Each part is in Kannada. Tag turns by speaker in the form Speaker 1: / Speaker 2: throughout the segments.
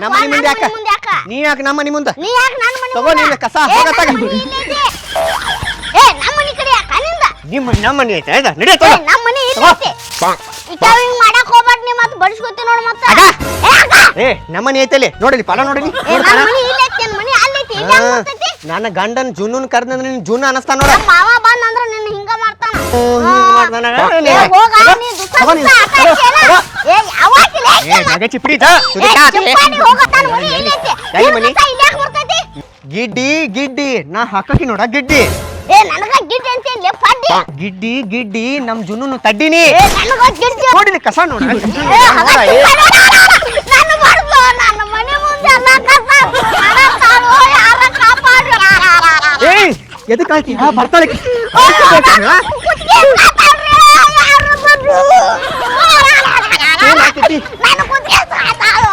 Speaker 1: ಏ ನಮ್ಮ ಮನೆ ಮುಂದೆ
Speaker 2: ನನ್ನ
Speaker 1: ಯಾಕ?
Speaker 2: ನೀ ಯಾಕ?
Speaker 1: ನೀ ಯಾಕೆ ನಮ್ಮ ಮನೆ ಮುಂದೆ?
Speaker 2: ನೀ ಯಾಕೆ ನನ್ನ ಮನೆ
Speaker 1: ತಗೋ ನೀನು ಕಸ, ಹೋಗ ತಗ.
Speaker 2: ಏ ನಮ್ಮ ಮನೆ ಕಡೆ ಯಾಕ ನಿಂದ?
Speaker 1: ನಿಮ್ಮ ನಮ್ಮ ಮನೆ ಐತೆ ಆಯ್ತಾ ನಡಿ
Speaker 2: ಏ ನಮ್ಮ ಮನೆ ಇಲ್ಲ
Speaker 1: ತಗೋ.
Speaker 2: ಐತೆ. ಹಿಂಗ್ ಮಾಡಕ್ ಹೋಗ್ಬೇಡ ನೀ ಮತ್ತೆ ಬಡಿಸ್ಕೊತಿ ನೋಡು ಮತ್ತೆ.
Speaker 1: ಅಗ.
Speaker 2: ಏ ಅಗ.
Speaker 1: ಏ ನಮ್ಮ ಮನೆ ಐತಲ್ಲಿ ನೋಡಲಿ ಫಲ ನೋಡಲಿ.
Speaker 2: ಏ ನನ್ನ ಮನೆ ಇಲ್ಲ ಐತೆ ನನ್ನ ಮನೆ ಅಲ್ಲಿ ಐತೆ.
Speaker 1: ನನ್ನ ಗಂಡನ ಜುನೂನ್ ಕರ್ದಂದ್ರೆ ನಿನ್ ಜುನ್ ಅನಸ್ತಾ ನೋಡ.
Speaker 2: ಮಾವ ಬಂದ
Speaker 1: ಗಿಡ್ಡಿ ಗಿಡ್ಡಿ ನಾ ಹಾಕಿ ನೋಡ ಗಿಡ್ಡಿ
Speaker 2: ಏ ನನಗ ಗಿಡ್ ಅಂತ ಇಲ್ಲಿ ಪಡ್ಡಿ
Speaker 1: ಗಿಡ್ಡಿ ಗಿಡ್ಡಿ ನಮ್ ಜುನ್ನು ತಡ್ಡಿನಿ
Speaker 2: ಏ ನನಗ ಗಿಡ್
Speaker 1: ನೋಡಿಲಿ ಕಸ ನೋಡ
Speaker 2: ಏ, ಹಗ ಚಿಪ್ಪಾಡಿ ನನ್ನ ಮಾಡ್ದು ನನ್ನ ಮನೆ ಮುಂದೆ
Speaker 1: ಏಯ್ ಎದಕ್ ಹಾಕಿ ಹಾ ಬರ್ತಾಳೆ
Speaker 2: ಕುತ್ತಿಗೆ ಸಾಯ್ತಾವ್ರೆ, ಯಾರು ಬಂದ್ರು?
Speaker 1: ಏನ್ ಹಾಕೈತಿ
Speaker 2: ನನ್ನ ಕುತ್ತಿಗೆ ಸಾಯ್ತಾವ್ರೆ,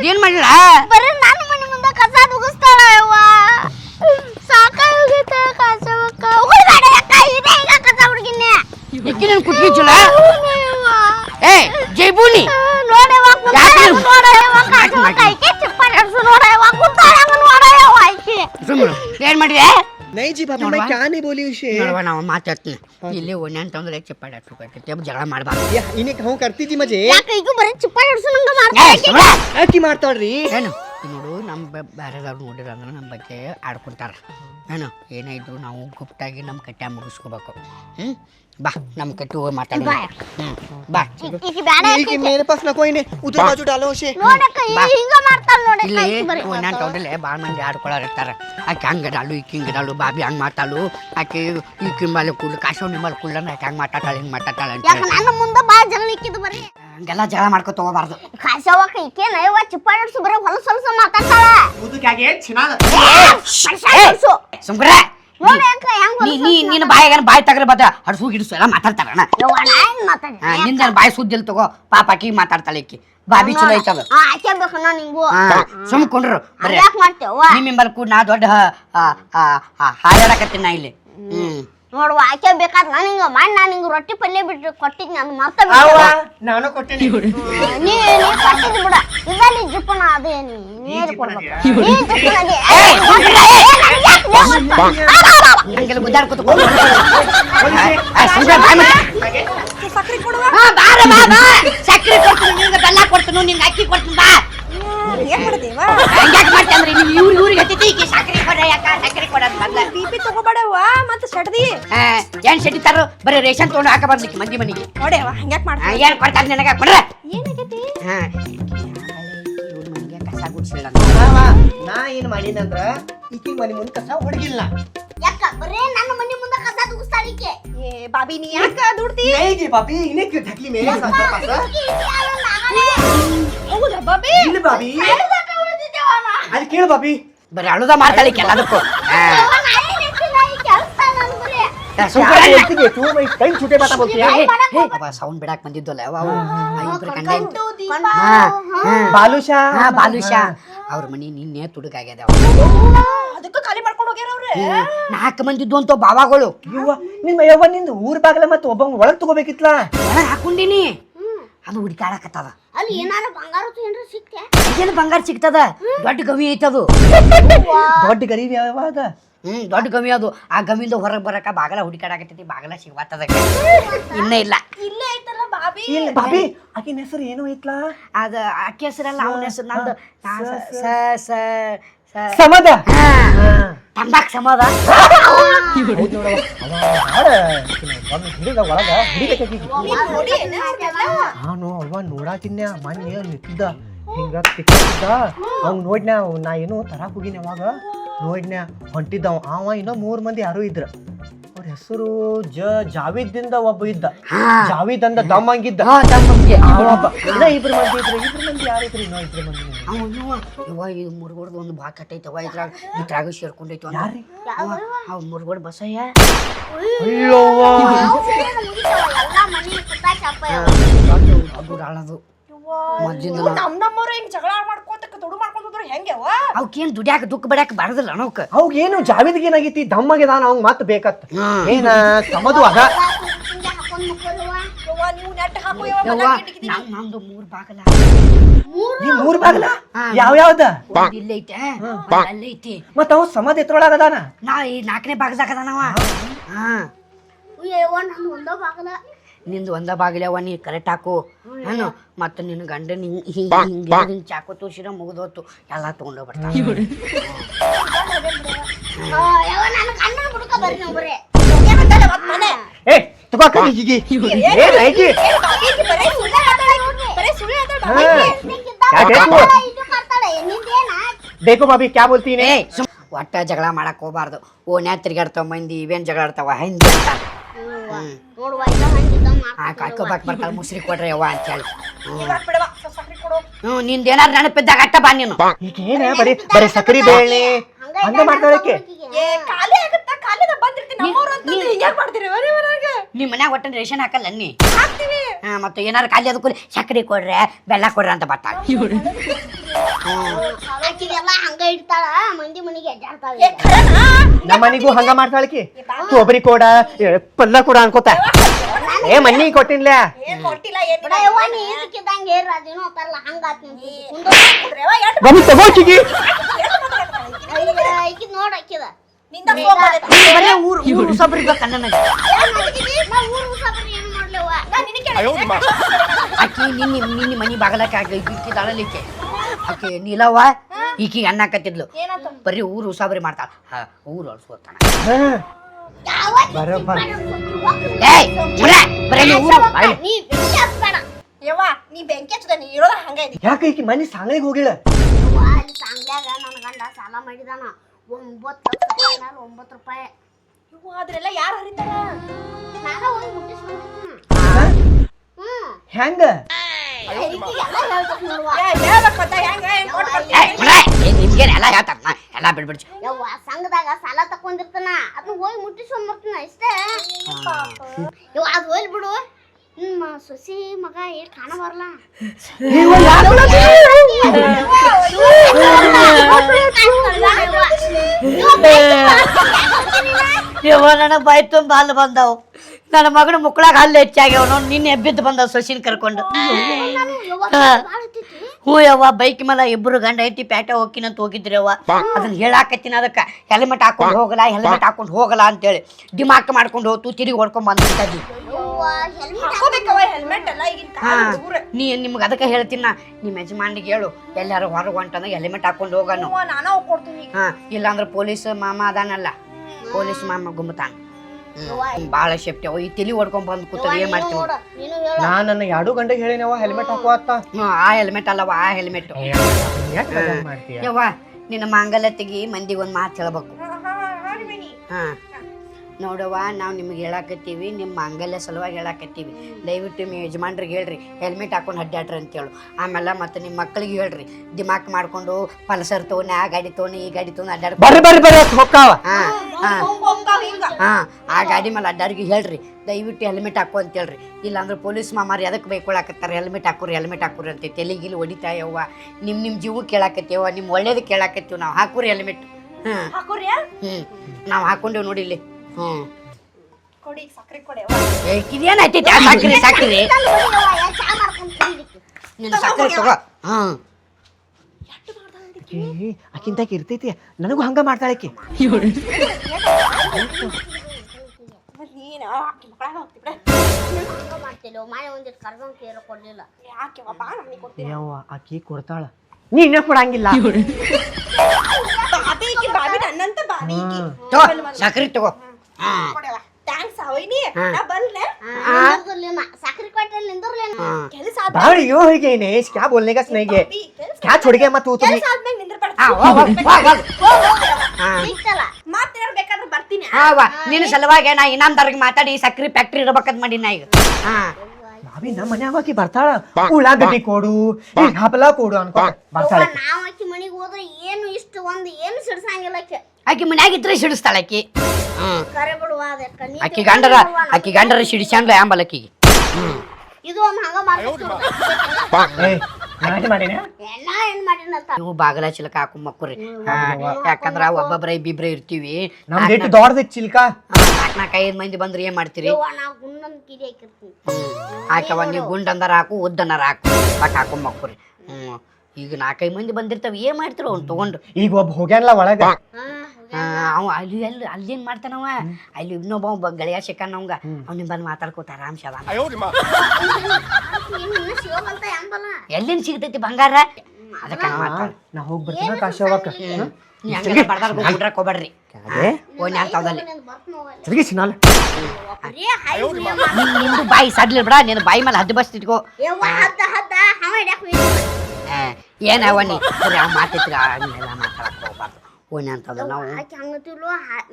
Speaker 3: ಏನ್ ಮಾಡಿಲ್ಲ
Speaker 2: ಬರೀ ನನ್ನ ಮನೆ ಮುಂದೆ ಕಸ ನುಗ್ಗಿಸ್ತಾಳ ಯವ್ವ ಸಾಕಾಗಿ ಹೋಗೈತೆ ಕಾಸವಕ್ಕ ಹೋಗ್ಬೇಡ ಅಕ್ಕ ಇದೇ ಈಗ ಕಸ ಹುಡುಗಿನೇ.
Speaker 3: ಇಕ್ಕಿ ನನ್ ಕುಟ್ಟಿ ಚಲ? ಏ ಜೈಬೂನಿ ಏನ್ ಮಾಡಿದೆ?
Speaker 1: ಮಾಯಜಿ
Speaker 3: ಬಾಬಾ ನಾವು ಮಾತಾಡ್ತೀನಿ. ಇಲ್ಲಿ ಅಂತಂದ್ರೆ ಚಿಪ್ಪಾಡ ಜಗಳ
Speaker 1: ಹ್ಞೂ ಮಾಡ್ತಾಳ್ರಿ
Speaker 3: ಏನು? ನೋಡು ನಮ್ಮ ಬೇರೆದವ್ರು ನೋಡಿರ ಅಂದ್ರ ನಮ್ಮ ಬಗ್ಗೆ ಆಡ್ಕೊಂತಾರ ಏನು? ಏನೇ ನಾವು ಗುಪ್ತಾಗಿ ನಮ್ಮ ಕಟ್ಟ ಮುಗಿಸ್ಕೋಬೇಕು. ಹ್ಞೂ ಬಾ ನಮ್ ಕಟ್ಟಿ ಹೋಗಿ ಮಾತಾಡ
Speaker 2: ಬಾ. ಈಗ
Speaker 1: ಮೇಲೆ ಪಾಸ್ ನಕೋ ಇನ್ನೇ
Speaker 2: ಉತ್ತರ
Speaker 3: ಡಾಲೋ
Speaker 2: ಹಿಂಗ ಮಾಡ್ತಾಳ ನೋಡಿ
Speaker 3: ಇಲ್ಲಿ ಭಾಳ ಮಂದಿ ಆಡ್ಕೊಳ್ಳೋರು ಇರ್ತಾರೆ. ಆಕೆ ಹಂಗೆ ಡಾಲು ಈಕೆ ಹಿಂಗೆ ಬಾಬಿ ಹಂಗೆ ಮಾಡ್ತಾಳು. ಆಕೆ ಈಕೆ ಮೇಲೆ ಕೂಡಲು ಕಾಶೋ ನಿಮ್ಮ ಮೇಲೆ ಆಕೆ ಹಂಗ ಮಾತಾಡ್ತಾಳೆ ಹಿಂಗೆ ಮಾತಾಡ್ತಾಳೆ
Speaker 2: ನನ್ನ ಮುಂದೆ ಭಾಳ ಜನ ಇಕ್ಕಿದ್ದು ಬರೀ.
Speaker 3: ಹಂಗೆಲ್ಲ ಜಗಳ ಮಾಡ್ಕೊ ತಗೋಬಾರ್ದು.
Speaker 2: ಕಾಶವಕ್ಕ ಈಕೆ ನಯವ ಚಿಪ್ಪಾಡಿಸು ಬರೋ ಹೊಲಸು ಹೊಲಸು ಮಾತಾಡ್ತಾಳೆ.
Speaker 3: ಸುಮ್ರೆ ನೀ ನಿನ್ನ ಬಾಯಿಗೆ ಬಾಯಿ ತಗರ ಬದ ಹಡ್ಸು ಗಿಡ್ಸು ಎಲ್ಲ ಮಾತಾಡ್ತಾರಣ
Speaker 2: ಯವ್ವ ನಾ ಹೆಂಗ್ ಮಾತಾಡಿ
Speaker 3: ನಿಂದ ಬಾಯಿ ಸುದ್ದಿಲ್ ತಗೋ ಪಾಪ ಆಕಿ ಮಾತಾಡ್ತಾಳೆ ಈಕಿ. ಬಾಬಿ ಚಲೋ ಐತದ
Speaker 2: ಸುಮ್ಕೊಂಡ್ರು ಆಕೆ
Speaker 3: ಬರ್ರಿ. ನಿಮ್ಮಿಂಬಲ್ ಕೂಡ ನಾ ದೊಡ್ಡ ಹಾಡಾಡಕತ್ತೀನಿ ನಾ ಇಲ್ಲಿ. ಹ್ಮ್.
Speaker 2: ನೋಡುವ ಆಕೆ ಬೇಕಾದ ನಾನು ಹಿಂಗ ಮಾಡಿ ನಾನು ಹಿಂಗ ರೊಟ್ಟಿ ಪಲ್ಯ ಬಿಟ್ಟು ಕೊಟ್ಟಿದ್ ನಾನು ಮತ್ತೆ
Speaker 1: ಅವ್ವ ನಾನು ಕೊಟ್ಟೇನಿ
Speaker 2: ನೀ ನೀ ಕೊಟ್ಟಿದ್ ಬಿಡ ಇದಲ್ಲಿ ಜಿಪ್ಪನ ಅದೇ ನೀ ನೀರು ಕೊಡ್ಬೇಕು ನೀ ಜಿಪ್ಪನ ಅದೇ. ಏ, ಹೋಗ್ಬಿಡ, ಏ, ನನಗ್ ಯಾಕ್ ಲೇ ಮತ್ತೆ?
Speaker 3: ಹಂಗೆಲ್ಲ ಗುದ್ದಾಡ್ಕೊತ ಸಕ್ರಿ ಕೊಡುವ ಬಾರ ಬಾ ಬಾ ಸಕ್ರಿ ಕೊಡ್ತೀನಿ ನಿಂಗೆ ಬೆಲ್ಲ ಕೊಡ್ತೀನಿ ನಿಂಗೆ ಅಕ್ಕಿ ಕೊಡ್ತೀನಿ ಬಾ
Speaker 4: ಹೆಂಗ್ ಮಾಡ್ತೀವ
Speaker 3: ಹಂಗ್ಯಾಕ್ ಮಾಡ್ತಂದ್ರಿ ನೀವು ಕೊಡ ಅಂತ ಬರೀ ರೇಷನ್ ತೊಗೊಂಡು ಹಾಕ ಬರ್ಲಿಕ್ಕೆ ಮಂದಿ ಮನೆಗೆ.
Speaker 4: ನೋಡ್ಯವ ಹಂಗ್ಯಾಕ್ ಮಾಡ್ತಾ.
Speaker 3: ಹಾ ಕಸ ಗುಡ್ಸಿಲ್ಲ
Speaker 1: ನಾ ಏನ್ ಮಾಡಿನಂದ್ರ ಈಕಿ ಮನೆ ಮುಂದ್ ಕಸ ಹೊಡಗಿಲ್ಲ
Speaker 2: ಯಾಕ? ನನ್ನ
Speaker 4: ಏ ಬಾಬಿ ನೀ ಯಾಕ ದುಡ್ತಿ
Speaker 2: ಹೇಗೆ ಇನ್ನೇ
Speaker 4: ಮೇಲೆ ಬಾಬಿ
Speaker 1: ಇಲ್ಲಿ ಬಾಬಿ ಅದು ಕೇಳು ಬಾಬಿ
Speaker 3: ಬರೀ ಅಳುದ ಮಾಡ್ತಾಳೆ ಕೆಲದಕ್ಕೂ ಸೌಂಡ್ ಬಿಡಾಕ್ ಬಂದಿದ್ದಲ್ಲ ಬಾಲುಷಾ ಬಾಲುಷಾ ಅವ್ರ ಮನಿ ನಿನ್ನೆ ತುಡುಕಾಗ್ಯದ
Speaker 4: ಅದಕ್ಕೂ ಖಾಲಿ ಮಾಡ್ಕೊಂಡು ಹೋಗ್ಯಾರ
Speaker 3: ನಾಲ್ಕು ಮಂದಿ ಇದ್ದು ಅಂತ ಬಾವಾಗಳು
Speaker 1: ನಿಮ್ಮ ಯವ್ವ ನಿಂದ ಊರ್ ಬಾಗಲ ಮತ್ತೆ ಒಬ್ಬ ಒಳಗ್ ತಗೋಬೇಕಿತ್ಲ
Speaker 3: ಹಾಕೊಂಡಿನಿ ಅದು ಹುಡುಕಾಡಕತ್ತದ.
Speaker 2: ಅಲ್ಲಿ ಏನಾರ ಬಂಗಾರ ಏನ್ರ ಸಿಕ್ತೆ?
Speaker 3: ಏನು ಬಂಗಾರ ಸಿಗ್ತದ? ದೊಡ್ಡ ಗವಿ ಐತದು
Speaker 1: ದೊಡ್ಡ ಗರೀಬ್ ಯಾವಾಗ?
Speaker 3: ಹ್ಮ್ ದೊಡ್ಡ ಗವಿ ಅದು. ಆ ಗಮಿಯಿಂದ ಹೊರಗೆ ಬರಕ ಬಾಗಲ ಹುಡುಕಾಡಕತ್ತೈತಿ ಬಾಗಲ ಸಿಗ್ವಾತದ ಇನ್ನ ಇಲ್ಲ.
Speaker 4: ಇಲ್ಲೇ ಐತಲ್ಲ ಬಾಬಿ?
Speaker 1: ಇಲ್ಲ ಬಾಬಿ ಆಕಿನ ಹೆಸರು ಏನು ಐತ್ಲಾ?
Speaker 3: ಅದ ಆಕೆ ಹೆಸರಲ್ಲ ಅವನ ಹೆಸರು ನಂದು. ಸ- ಸ-
Speaker 1: ಸಮದ?
Speaker 3: ಹಾ. ತಂಬಾಕ್ ಸಮದ.
Speaker 1: ಹಿಡಿದ ಒಳಗ ನಾನು ಅವ ನೋಡಾತಿನ್ಯ ಮೊನ್ನೆ ನಿಂತಿದ್ದ ಹಿಂಗ ತಿಕ್ಕಿದ್ದ. ಅವ್ ನೋಡ್ನ್ಯ? ನಾ ಏನೋ ತರಾಕ್ ಹೋಗಿನಿ ಅವಾಗ. ನೋಡ್ನ್ಯ? ಹೊಂಟಿದ್ದವ ಅವ ಇನ್ನೂ ಮೂರು ಮಂದಿ ಯಾರು ಇದ್ರ. ಅವ್ರ ಹೆಸರು ಜ ಜಾವಿದ್ದಿಂದ ಒಬ್ಬ ಇದ್ದ. ಜಾವೀದ್ ಅಂದ ದಮ್ಮಂಗಿದ್ದ ಅವ ಇನ್ನ ಇಬ್ರು ಮಂದಿ ಇದ್ರು. ಇಬ್ರು ಮಂದಿ ಯಾರಿದ್ರು ಇನ್ನೂ ಇಬ್ರು ಮಂದಿ
Speaker 3: ಅವ ಇವ ಮುರುಗೋಡ್ದು ಒಂದು ಭಾಗ ಕಟ್ಟೈತವ ಇದ್ರಾಗ. ಇದ್ರಾಗ ಸೇರ್ಕೊಂಡೈತಿ
Speaker 1: ಯಾರ್ರಿ?
Speaker 3: ಅವ ಮುರುಗೋಡ್ ಬಸಯ್ಯ.
Speaker 1: ಅಯ್ಯೋವ್ವ.
Speaker 3: ಅದು ಆಳದು ಮೊದ್ಲಿಂದ
Speaker 4: ಇವ್ರು ನಮ್ ನಮ್ಮವ್ರು ಹಿಂಗ್ ಜಗಳ ಮಾಡ್ಕೋತ ದುಡು ಮಾಡ್ಕೊಂಡ್ ಹೋದ್ರು ಹೆಂಗ್ಯವ
Speaker 3: ಅವಕ್ಕೇನು ದುಡ್ಯಾಕ ದುಃಖ ಬಡ್ಯಾಕ ಬಾರದಿಲ್ಲ ಅವಕ್ಕ
Speaker 1: ಅವಾಗ ಏನು ಜಾವಿದ್ಗೆ ಏನಾಗೈತಿ? ದಮ್ಮಗೆದಾನ ಅವಂಗ ಮತ್ ಬೇಕತ್ತ ಏನ ಸಮದು ಅದ.
Speaker 4: ನೀವು ನೆಟ್ ಹಾಕು
Speaker 3: ನಮ್ದು ಮೂರ್ ಬಾಗಲ.
Speaker 1: ಈ ಮೂರ್ ಬಾಗಲ. ಯಾವ ಯಾವ್ದ? ಮತ್ತ ಅವ ಸಮಾಧಿ ಎತ್ರೊಳಗ ಅದಾನ?
Speaker 3: ನಾ ಈ ನಾಲ್ಕನೇ ಭಾಗದಾಗ ಅದಾನವ. ಹಾ.
Speaker 2: ಒಂದ ಬಾಗಲ.
Speaker 3: ನಿಂದು ಒಂದ ಬಾಗಿಲವ ನೀ ಕರೆಕ್ಟ್ ಹಾಕು. ನಾನು ಮತ್ತೆ ನಿನ್ನ ಗಂಡನ ಹಿಂಗೆ ಹಿಂಗೆ ಹಿಂಗ್ ಚಾಕು ತೋಸಿರ ಮುಗಿದೋತು ಎಲ್ಲ ತಗೊಂಡು ಬರ್ತಾನೆ
Speaker 1: ಏ ತಗೋ. ಏನ್ ಐತಿ
Speaker 4: ಏನ್
Speaker 1: ಬೇಕು? ಬಾಬಿ ಕ್ಯಾ ಬೋಲ್ತೀನಿ?
Speaker 3: ಒಟ್ಟ ಜಗಳ ಮಾಡಕ್ ಹೋಗ್ಬಾರ್ದು. ಓನ್ಯಾ ತಿರ್ಗಾಡ್ತಾವ ಮಂದಿ ಇವೇನ್ ಜಗಳ ಆಡ್ತಾವ? ಹಿಂದಿ
Speaker 2: ನೋಡುವ. ಇಲ್ಲ ಹಂಗಿದ್ದ
Speaker 3: ಆ ಕಾಯ್ಕೋಬಾಕ್ ಮುಸ್ರಿ ಕೊಡ್ರಿ ಅವ್ವ ಅಂತ ಹೇಳಿ.
Speaker 4: ಇವಾಗ್ ಬಿಡವ ಸ್ವಲ್ಪ ಸಕ್ರಿ ಕೊಡು.
Speaker 3: ಹ್ಞೂ ನಿಂದ ಏನಾರು ನೆನಪಿದ್ದಾಗ ಅಟ್ಟ ಬಾ ನೀನು.
Speaker 1: ಈಗ ಏನ ಬರೀ ಬರೀ ಸಕ್ರಿ ಬೇಳೆ ಹಂಗ ಮಾಡ್ತಾಳಕ್ಕೆ
Speaker 4: ಏ ಖಾಲಿ ಆಗುತ್ತಾ? ಖಾಲಿದ ಬಂದಿರ್ತೀನಿ. ನಮ್ಮವ್ರು ಅಂತ ಹಿಂಗ್ಯಾಕ್ ಮಾಡ್ತೀರಿ? ಬರೀ ಮನ್ಯಾಗ
Speaker 3: ನಿಮ್ಮ ಮನ್ಯಾಗ ಒಟ್ಟನ್ ರೇಷನ್ ಹಾಕಲ್ಲ ನೀ?
Speaker 4: ಹಾಕ್ತೀವಿ.
Speaker 3: ಹಾ ಮತ್ತೆ ಏನಾರು ಖಾಲಿ ಅದಕ್ಕೂ ಸಕ್ಕರೆ ಕೊಡ್ರೆ ಬೆಲ್ಲ ಕೊಡ್ರಿ ಅಂತ ಬರ್ತಾಳ.
Speaker 2: ಆಕಿಗೆಲ್ಲ ಹಂಗ ಇಡ್ತಾಳ ಮಂದಿ ಮನಿಗೆ ಅಡ್ಡಾಡ್ತಾಳ
Speaker 1: ನಮ್ಮ ಮನಿಗೂ ಹಂಗ ಮಾಡ್ತಾಳಕಿ ಒಬ್ರಿ ಕೊಡ ಪಲ್ಲ ಕೊಡ ಅನ್ಕೋತ. ಏ ಮನ್ನಿ ಕೊಟ್ಟಿನ್ಲ. ಬನ್ನಿ ತಗೋಕಿಗಿ
Speaker 3: ಊರು ಊರು. ಆಕಿ ನಿನ್ನೆ ನಿನ್ನೆ ಮನಿ ಬಾಗಲಕ್ಕೆ ಆಗ ಇಕ್ಕಿದಾಳಲಿಕ್ಕೆ ಆಕಿ ನೀಲವ್ವ ಈಕಿ ಅನ್ನಕತ್ತಿದ್ಲು
Speaker 4: ಕತ್ತಿದ್ಲು
Speaker 3: ಬರೀ ಊರು ಉಸಾಬರಿ ಮಾಡ್ತಾಳ ಹಾ ಊರು ಅಳ್ಸ್ಕೊತಾನ
Speaker 2: ಯಾವ
Speaker 1: ಬರೋಬ್ಬರ
Speaker 3: ಏಯ್ ಬರೀ ನೀ ಊರು.
Speaker 2: ನೀ ಬೆಂಕಿ
Speaker 4: ಯವ್ವ ನೀ ಬೆಂಕಿ ಹಚ್ಚದ ನೀ ಇರೋದ ಹಂಗ ಇದೆ
Speaker 1: ಯಾಕ ಈಕಿ ಮನಿ ಸಾಂಗ್ಳಿಗೆ ಹೋಗಿಲ್ಲ?
Speaker 2: ಯವ್ವ, ಅಲ್ಲಿ ಸಾಂಗ್ಲ್ಯಾಗ ನನ್ನ ಗಂಡ ಸಾಲ ಮಾಡಿದಾನ. ಒಂಬತ್ತು ಲಕ್ಷ ರೂಪಾಯಿ ಒಂಬತ್ತು ರೂಪಾಯಿ.
Speaker 4: ಯವ್ವ ಅದ್ರೆಲ್ಲ ಯಾರು ಹರಿತಾರ?
Speaker 2: ನಾನ ಹೋಗಿ ಮುಟ್ಟಿಸ್ಬಿಡ್ತೀನಿ
Speaker 1: ಹಾ?
Speaker 2: ಹ್ಮ್.
Speaker 1: ಹೆಂಗ?
Speaker 4: ಏನ್
Speaker 3: ನಿಮ್ಗೇನ್ ಎಲ್ಲ ಹೇಳ್ತಾರ ಎಲ್ಲ ಬಿಡ್ಬಿಡ್ಚು
Speaker 2: ಸಂಘದಾಗ ಸಾಲ ತಕೊಂಡಿರ್ತಾನ ಅದನ್ನ ಹೋಗಿ ಮುಟ್ಟಿಸ್ಕೊಂಡ್ ಬರ್ತಾನ ಇಷ್ಟೇ ಯವ್ವ ಅದು ಹೋಗಿ ಬಿಡು ಸೊಸಿ ಮಗ ಏಟ್ ಕಾಣ ಬರಲ್ಲ
Speaker 3: ಬಾಯ್ ತುಂಬ ಹಾಲು ಬಂದವು. ನನ್ನ ಮಗನ ಮುಕ್ಕಳಾಗ ಹಲ್ಲು ಹೆಚ್ಚಾಗಿ ಅವನು ನಿನ್ನೆ ಎಬ್ಬಿದ್ದು ಬಂದ ಸೊಸಿನ ಕರ್ಕೊಂಡು ಹೂ ಯವ್ವ ಬೈಕ್ ಮೇಲೆ ಇಬ್ಬರು ಗಂಡ ಐತಿ ಪ್ಯಾಟೆ ಹೋಗಿನಂತ ಹೋಗಿದ್ರಿ ಅವ್ವ ಅದನ್ನ ಹೇಳಾಕತ್ತಿನ ಅದಕ್ಕೆ ಹೆಲ್ಮೆಟ್ ಹಾಕೊಂಡು ಹೋಗಲ್ಲ ಹೆಲ್ಮೆಟ್ ಹಾಕೊಂಡು ಹೋಗಲ್ಲ ಅಂತೇಳಿ ಡಿಮಾಕ್ ಮಾಡ್ಕೊಂಡು ಹೋತು ತಿರುಗಿ ಹೊಡ್ಕೊಂಡ್
Speaker 4: ಬಂದಿರ್ತದೆ.
Speaker 3: ನೀ ನಿಮ್ಗೆ ಅದಕ್ಕೆ ಹೇಳ್ತೀನಿ ನಾ ನಿಮ್ಮ ಯಜಮಾನಿಗೆ ಹೇಳು ಎಲ್ಲಾರು ಹೊರಗೆ ಹೊಂಟಂದ್ರೆ ಹೆಲ್ಮೆಟ್ ಹಾಕೊಂಡು ಹೋಗೋಣ
Speaker 4: ಹಾಂ ನಾನ ಹೋಗ್
Speaker 3: ಹಾ ಇಲ್ಲಾಂದ್ರೆ ಪೊಲೀಸ್ ಮಾಮ ಅದಾನಲ್ಲ ಪೊಲೀಸ್ ಮಾಮ ಗುಮ್ಮತಾನ ಭಾಳ ಸೇಫ್ಟಿ ಅವ ಈ ತಲಿ ಹೊಡ್ಕೊಂಡ್ ಬಂದು ಕೂತದ ಏನ್ ಮಾಡ್ತೀವಿ
Speaker 2: ನೋಡು ನೀನು
Speaker 1: ನಾ ನನ್ನ ಎರಡು ಗಂಟೆ ಹೇಳಿನವ ಹೆಲ್ಮೆಟ್ ಹಾಕುವ ಅತ್ತ.
Speaker 3: ಹ್ಞೂ ಆ ಹೆಲ್ಮೆಟ್ ಅಲ್ಲವ ಆ ಹೆಲ್ಮೆಟ್
Speaker 1: ಯಾಕೆ ಮಜಾಕ್ ಮಾಡ್ತೀಯ?
Speaker 3: ಯವ್ವ ನಿನ್ನ ಮಾಂಗಲ್ಯ ತೆಗಿ ಮಂದಿಗೆ ಒಂದು ಮಾತು ಹೇಳ್ಬೇಕು.
Speaker 4: ಹಾ.
Speaker 3: ನೋಡವ್ವ ನಾವು ನಿಮ್ಗೆ ಹೇಳಾಕತ್ತೀವಿ ನಿಮ್ಮ ಮಾಂಗಲ್ಯ ಸಲುವಾಗಿ ಹೇಳಾಕತ್ತೀವಿ. ದಯವಿಟ್ಟು ನಿಮ್ಮ ಯಜಮಾನ್ರಿಗೆ ಹೇಳ್ರಿ ಹೆಲ್ಮೆಟ್ ಹಾಕೊಂಡು ಅಡ್ಡಾಡ್ರಿ ಅಂತೇಳು. ಆಮೇಲೆ ಮತ್ತೆ ನಿಮ್ಮ ಮಕ್ಕಳಿಗೆ ಹೇಳ್ರಿ ದಿಮಾಕ್ ಮಾಡಿಕೊಂಡು ಪಲ್ಸರ್ ತೊಗೊಂಡು ಆ ಗಾಡಿ ತೊಗೊಂಡು ಈ ಗಾಡಿ ತೊಗೊಂಡು ಅಡ್ಡಾಡ್
Speaker 1: ಬರ್ರಿ ಬರ್ರಿ ಬರ್ರಿ ಹೋಗ್ತಾವ ಹಾಂ
Speaker 3: ಹಾಂ ಹಾಂ.
Speaker 4: ಹೋಗ್.
Speaker 3: ಹಾ ಆ ಗಾಡಿ ಮೇಲೆ ಅಡ್ಡಾರಿಗೆ ಹೇಳ್ರಿ ದಯವಿಟ್ಟು ಹೆಲ್ಮೆಟ್ ಹಾಕು ಅಂತ ಹೇಳ್ರಿ ಇಲ್ಲಾಂದ್ರೆ ಪೊಲೀಸ್ ಮಾಮಾರಿ ಅದಕ್ಕೆ ಬೈಕೊಳಕತ್ತಾರೆ ಹೆಲ್ಮೆಟ್ ಹಾಕೋರಿ ಹೆಲ್ಮೆಟ್ ಹಾಕೋರಿ ಅಂತ ತೆಲಿಗಿಲಿ ಹೊಡಿತಾ ಯವ್ವ ನಿಮ್ಮ ನಿಮ್ಮ ಜೀವ ಕೇಳಾಕತ್ತೀವ ನಿಮ್ಮ ಒಳ್ಳೇದು ಕೇಳಾಕತ್ತೀವಿ ನಾವು ಹಾಕೋರಿ ಹೆಲ್ಮೆಟ್ ಹ್ಞೂ
Speaker 4: ಹಾಕೋರಿ?
Speaker 3: ಹ್ಞೂ ನಾವು ಹಾಕೊಂಡೇವು ನೋಡಿ ಇಲ್ಲಿ. ಹ್ಞೂ
Speaker 4: ಕೊಡಿ ಸಕ್ರೆ ಕೊಡಿ. ಯವ್ವ.
Speaker 3: ಇದೇನಾಯ್ತು ಸಕ್ಕರೆ ಸಾಕ್ರಿ
Speaker 2: ಚಾ ಮಾಡ್ಕೊಂಡು ಕುಡಿಲಿಕ್ಕೆ.
Speaker 3: ನಿನ್ನ ಸಕ್ಕರೆ ತಗೋ ಹಾಂ
Speaker 1: ಏ ಆಕಿಂತಾಕ ಇರ್ತೈತಿ. ನನಗೂ ಹಂಗ ಮಾಡ್ತಾಳೆ
Speaker 4: ಮತ್ತ್ ನೀನ್ ಆಕಿ ಮಕ್ಳಾಗ ಹೋಗ್ತಿ ಬಿಡ.
Speaker 2: ಹಂಗ ಮಾಡ್ತಿಲ್ಲ ಮನೆ ಒಂದಿಟ್ಟು ಕೊಡ್ಲಿಲ್ಲ.
Speaker 4: ಯಾಕೆ ಬಾ ನಮ್ಗೆ ಕೊಡ್ತೀನಿ
Speaker 1: ಯವ್ವ ಆಕಿ ಕೊಡ್ತಾಳ. ನೀ ಇನ್ನೂ ಕೊಡಂಗಿಲ್ಲ.
Speaker 4: ಬಾಬಿ ಈಕಿ ಬಾಬಿ ನನ್ನಂತ ಈಕಿ.
Speaker 3: ತಗೋ ಸಕ್ಕರೆ ತಗೋ.
Speaker 4: ಥ್ಯಾಂಕ್ಸ್ ಅವೈನಿ ನಾ ಬಲ್ಲೆ
Speaker 2: ನಿಂದಿರ್ಲಿಲ್ಲ ಸಕ್ರಿ ಕೊಟ್ಟರೆ ನಿಂದಿರ್ಲೇನ
Speaker 3: ಹಾಂ
Speaker 4: ಕೆಲಸ ಆದ
Speaker 1: बाहर यो है कि नहीं क्या बोलने का स्नेह है क्या छोड़ गया मत तू तुम्हें
Speaker 4: ಕೆಲಸ ಆದ್ಮೇಲೆ ನಿಂದಿರ್ಬೇಡ
Speaker 3: ಹಾಂ ಹೋಗ್ ಹೋಗ್ ಹೋಗ್ ಹೋಗ್ ಹಾಂ
Speaker 2: ಸಿಕ್ತಲ್ಲ
Speaker 4: ಮಾತೇನಾರ ಬೇಕಾದ್ರೆ ಬರ್ತೀನಿ
Speaker 2: ಹೋಗ್ತೀನಿ
Speaker 3: ಹಾವ ನಿನ್ನ ಸಲುವಾಗಿ ನಾ ಇನಾಮ್ದಾರಿಗೆ ಮಾತಾಡಿ ಸಕ್ರಿ ಫ್ಯಾಕ್ಟ್ರಿ ಇರ್ಬೇಕಂತ ಮಾಡಿ ನಾ ಈಗ ಹಾ
Speaker 1: ಭಾವಿ ನಮ್ಮ ಮನ್ಯಾಗ ಆಕಿ ಬರ್ತಾಳ ಉಳ್ಳಾಗಡ್ಡಿ ಕೊಡು ಈ ಹಪ್ಪಲ ಕೊಡು ಅನ್ಕೋ ಬರ್ತಾಳ ಆಕಿ.
Speaker 2: ನಾವ್ ಆಕಿ ಮನಿಗ್ ಹೋದ್ರೆ ಏನು ಇಷ್ಟು ಒಂದ್ ಏನು ಸಿಡ್ಸಂಗಿಲ್ಲ ಆಕಿ
Speaker 3: ಆಕಿ ಮನ್ಯಾಗ ಇದ್ರೆ ಸಿಡಿಸ್ತಾಳ ಆಕಿ. ಹ್ಮ್.
Speaker 2: ಕರೆ ಬಿಡುವ ಅದಕ್ಕ ನೀ
Speaker 3: ಆಕಿ ಗಂಡರ ಆಕಿ ಗಂಡರ ಸಿಡಿಸ್ಯಾಂಡ್ಲ ಆಂಬಲ್ ಆಕಿಗೆ ಹ್ಮ್.
Speaker 2: ಇದು ಒಂದು ಹಂಗ ಮಾಡ್ತಿರ್ತೀವಿ
Speaker 1: ಏ ನಾಟಿ ಮಾಡೀನಿ?
Speaker 2: ಎಲ್ಲ ಏನ್ ಮಾಡಿನಂತ
Speaker 3: ನೀವು ಬಾಗಲ ಚಿಲಕ ಹಾಕೊಂಡ್ ಮಕ್ಕಳ್ರಿ ಯಾಕಂದ್ರ ಒಬ್ಬೊಬ್ರ ಇಬ್ಬಿಬ್ರ ಇರ್ತೀವಿ.
Speaker 1: ನಮ್ದು ದೊಡ್ಡದ ಚಿಲ್ಕ.
Speaker 3: ನಾಲ್ಕೈದು ನಾಲ್ಕು ಐದು ಮಂದಿ ಬಂದ್ರೆ ಏನ್ ಮಾಡ್ತೀರಿ?
Speaker 2: ಯವ್ವ ನಾ ಗುಂಡನ್ ಕಿಡಿ ಹಾಕಿರ್ತೀನಿ.
Speaker 3: ಹಾಕವ ನೀವು ಗುಂಡಂದರ ಹಾಕು ಉದ್ದನರ ಹಾಕು. ಬಟ್ ಹಾಕೊಂಡ್ ಮಕ್ಕಳ್ರಿ ಹ್ಮ್. ಈಗ ನಾಲ್ಕೈದು ಮಂದಿ ಬಂದಿರ್ತಾವ ಏನ್ ಮಾಡ್ತಿರೋ ಅವ್ನು ತಗೊಂಡು.
Speaker 1: ಈಗ ಒಬ್ಬ ಹೋಗ್ಯಾನಲ್ಲ ಒಳಗ.
Speaker 3: ಅವ ಅಲ್ಲಿ ಅಲ್ಲಿ ಅಲ್ಲಿ ಏನ್ ಮಾಡ್ತಾನವ ಅಲ್ಲಿ ಇನ್ನೊಬ್ಬ ಒಬ್ಬ ಗೆಳೆಯ ಶಿಕ್ಕನ್ ಅವಂಗ. ಅವ್ನಿಗೆ ಬಂದು ಮಾತಾಡ್ಕೋತ ಆರಾಮ್ ಶವ
Speaker 2: ಎಲ್ಲಿನ್ ಸಿಗತೈತಿ ಎಂಬಲ್ಲ
Speaker 3: ಎಲ್ಲಿಂದ ಸಿಗ್ತೈತಿ ಬಂಗಾರ? ಅದಕ್ಕೆ
Speaker 1: ನಾ ಹೋಗಿ ಕಾಶಿ ಹೋಗಕ್ಕ
Speaker 3: ನೀ ಹೋಗ್ಬೇಡ್ರಿ. ಓನ್
Speaker 1: ಸರಿಗೆ ಸಿನಾಲ್.
Speaker 3: ನಿಂದು ಬಾಯಿ ಸಡ್ಲಿ ಬಿಡ ನಿನ್ನ ಬಾಯಿ ಮೇಲೆ ಹದ್ದು ಬಸ್ ಇಟ್ಕೋ. ಏನವ ನೀ? ಮಾತೈತಿ ಮಾತಾಡಕ್ ಹೋಗ್ಬಾರ್ದು. ಓನ್ ಅಂತದ ನಾವು?
Speaker 2: ಆಕಿ ಹಂಗತಿಲ್ವ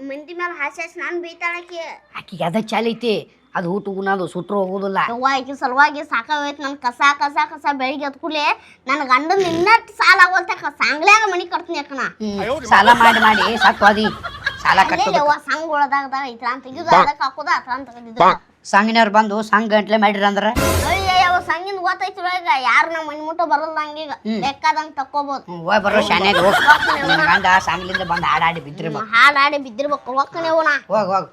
Speaker 2: ಮಂದಿ ಮೇಲೆ ಹಾಸ್ಯಾಸ್ ಹಾಸಿ ನಾನು ಬೈತಾಳಕಿ.
Speaker 3: ಆಕಿಗೆ ಅದ ಚಾಲ ಐತಿ. ಅದು ಊಟ ಉಣ್ಣೋದು ಸುಟ್ರು ಹೋಗೋದಿಲ್ಲ.
Speaker 2: ಅವ್ವ ಆಕಿ ಸಲುವಾಗಿ ಸಾಕಾಗೋಯ್ತು. ನನ್ ಕಸ ಕಸ ಕಸ ಬೆಳಿಗ್ಗೆ ಕೂಡಲೇ ನನ್ನ ಗಂಡನ ಇನ್ನಟ್ ಸಾಲ ಆಗೋಲ್ತ ಸಾಂಗ್ಲ್ಯಾಗ ಮನಿ ಕಟ್ತೀನಿ ಅಕ್ಕನ.
Speaker 3: ಹ್ಮ್. ಸಾಲ ಮಾಡಿ ಮಾಡಿ ಸತ್ವಾದಿ ಸಾಲ ಕಟ್ಟೋದು
Speaker 2: ಯವ್ವ ಸಂಘ ಒಳದಾಗ ಐತ್ರ ಅಂತ ತೆಗಿದು ಅದಕ್ಕೆ ಹಾಕೋದು ಅತ್ರ ಅಂತ ತೆಗೆದಿದ್ದು.
Speaker 3: ಸಂಘನವ್ರು ಬಂದು ಸಂಘ ಗಂಟ್ಲೆ ಮಾಡಿರ
Speaker 2: ಸಂಗಿನ ಗೊತ್ತೈತಿ ಈಗ ಯಾರು ನಮ್ಮ ಮನೆ ಮುಟ್ಟ ಬರಲ್ಲ ಹಂಗೀಗ ಬೇಕಾದಂಗ ತಕ್ಕೋಬಹುದು
Speaker 3: ಹೋಯ್ ಬರೋ ಶಾನ್ಯಾಗ ಹೋಗ್. ನಿನ್ ಗಂಡ ಸಂಘಲಿಂದ ಬಂದು ಹಾಡಾಡಿ ಬಿದ್ದಿರ್ಬೇಕು
Speaker 2: ಹಾಡಾಡಿ ಬಿದ್ದಿರ್ಬೇಕು. ಹೋಗ್ತಾನೆ ನಾ
Speaker 3: ಹೋಗ್ ಹೋಗ್.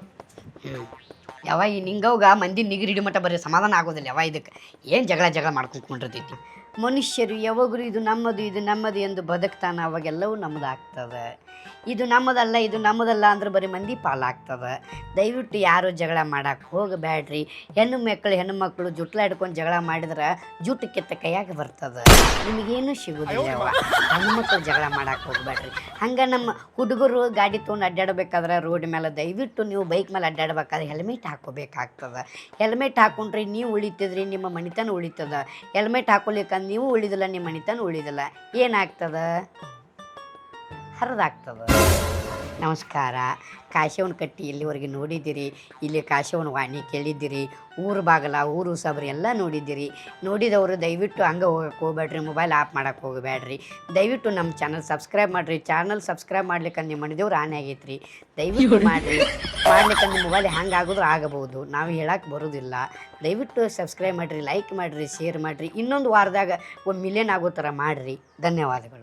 Speaker 3: ಯಾವ ಈ ನಿಂಗವ್ಗ ಮಂದಿ ನಿಗಿರಿಡಿ ಮಟ್ಟ ಬರೀ ಸಮಾಧಾನ ಆಗೋದಿಲ್ಲ ಯಾವ ಇದಕ್ಕೆ ಏನು ಜಗಳ ಜಗಳ ಮಾಡ್ಕೊಂಡ್ಕೊಂಡಿರ್ತೈತಿ ಮನುಷ್ಯರು ಯಾವಾಗಲೂ ಇದು ನಮ್ಮದು ಇದು ನಮ್ಮದು ಎಂದು ಬದುಕ್ತಾನೆ ಅವಾಗೆಲ್ಲವೂ ನಮ್ಮದಾಗ್ತದೆ. ಇದು ನಮ್ಮದಲ್ಲ ಇದು ನಮ್ಮದಲ್ಲ ಅಂದ್ರೆ ಬರೀ ಮಂದಿ ಪಾಲಾಗ್ತದೆ. ದಯವಿಟ್ಟು ಯಾರು ಜಗಳ ಮಾಡಕ್ಕೆ ಹೋಗಬೇಡ್ರಿ. ಹೆಣ್ಣು ಮಕ್ಕಳು ಹೆಣ್ಣು ಮಕ್ಕಳು ಹಿಡ್ಕೊಂಡು ಜಗಳ ಮಾಡಿದ್ರೆ ಜುಟ್ಟು ಕಿತ್ತ ಕೈಯಾಗಿ ಬರ್ತದೆ. ನಿಮಗೇನು ಸಿಗುದಿಲ್ಲ ಅವ್ವ. ಹೆಣ್ಣು ಮಕ್ಕಳು ಜಗಳ ಮಾಡಕ್ಕೆ ಹೋಗಬೇಡ್ರಿ. ಹಂಗೆ ನಮ್ಮ ಹುಡುಗರು ಗಾಡಿ ತೊಗೊಂಡು ಅಡ್ಡಾಡಬೇಕಾದ್ರೆ ರೋಡ್ ಮೇಲೆ ದಯವಿಟ್ಟು ನೀವು ಬೈಕ್ ಮೇಲೆ ಅಡ್ಡಾಡ್ಬೇಕಾದ್ರೆ ಹೆಲ್ಮೆಟ್ ಹಾಕೋಬೇಕಾಗ್ತದೆ. ಹೆಲ್ಮೆಟ್ ಹಾಕೊಂಡ್ರಿ ನೀವು ಉಳಿತಿದ್ರಿ ನಿಮ್ಮ ಮನಿತನ ಉಳಿತದೆ. ಹೆಲ್ಮೆಟ್ ಹಾಕೊಲಿಕ್ಕಂದ್ರೆ ನೀವು ಉಳಿದಿಲ್ಲ ನಿಮ್ಮ ಮನಿತನ ಉಳಿದಿಲ್ಲ. ಏನಾಗ್ತದ? ಹರಿದಾಗ್ತದ. ನಮಸ್ಕಾರ. ಕಾಶವನ ಕಟ್ಟಿ ಇಲ್ಲಿವರೆಗೆ ನೋಡಿದ್ದೀರಿ ಇಲ್ಲಿ ಕಾಶವನ ವಾಣಿ ಕೇಳಿದ್ದೀರಿ ಊರು ಬಾಗಲ ಊರು ಸಬರಿ ಎಲ್ಲ ನೋಡಿದ್ದೀರಿ. ನೋಡಿದವರು ದಯವಿಟ್ಟು ಹಂಗೆ ಹೋಗಕ್ಕೆ ಹೋಗ್ಬೇಡ್ರಿ ಮೊಬೈಲ್ ಆಫ್ ಮಾಡೋಕ್ಕೆ ಹೋಗಬೇಡ್ರಿ. ದಯವಿಟ್ಟು ನಮ್ಮ ಚಾನಲ್ ಸಬ್ಸ್ಕ್ರೈಬ್ ಮಾಡಿರಿ. ಚಾನಲ್ ಸಬ್ಸ್ಕ್ರೈಬ್ ಮಾಡ್ಲಿಕ್ಕೆ ನಿಮ್ಮ ಮನೆದೇವ್ರು ಆನೆ ಆಗೈತ್ರಿ. ದಯವಿಟ್ಟು ಮಾಡಿರಿ. ನಿಮ್ಮ ಮೊಬೈಲ್ ಹೆಂಗೆ ಆಗೋದ್ರೂ ಆಗಬಹುದು. ನಾವು ಹೇಳಕ್ಕೆ ಬರೋದಿಲ್ಲ. ದಯವಿಟ್ಟು ಸಬ್ಸ್ಕ್ರೈಬ್ ಮಾಡಿರಿ ಲೈಕ್ ಮಾಡಿರಿ ಶೇರ್ ಮಾಡಿರಿ. ಇನ್ನೊಂದು ವಾರದಾಗ ಒಂದು ಮಿಲಿಯನ್ ಆಗೋ ಥರ ಮಾಡಿರಿ. ಧನ್ಯವಾದಗಳು.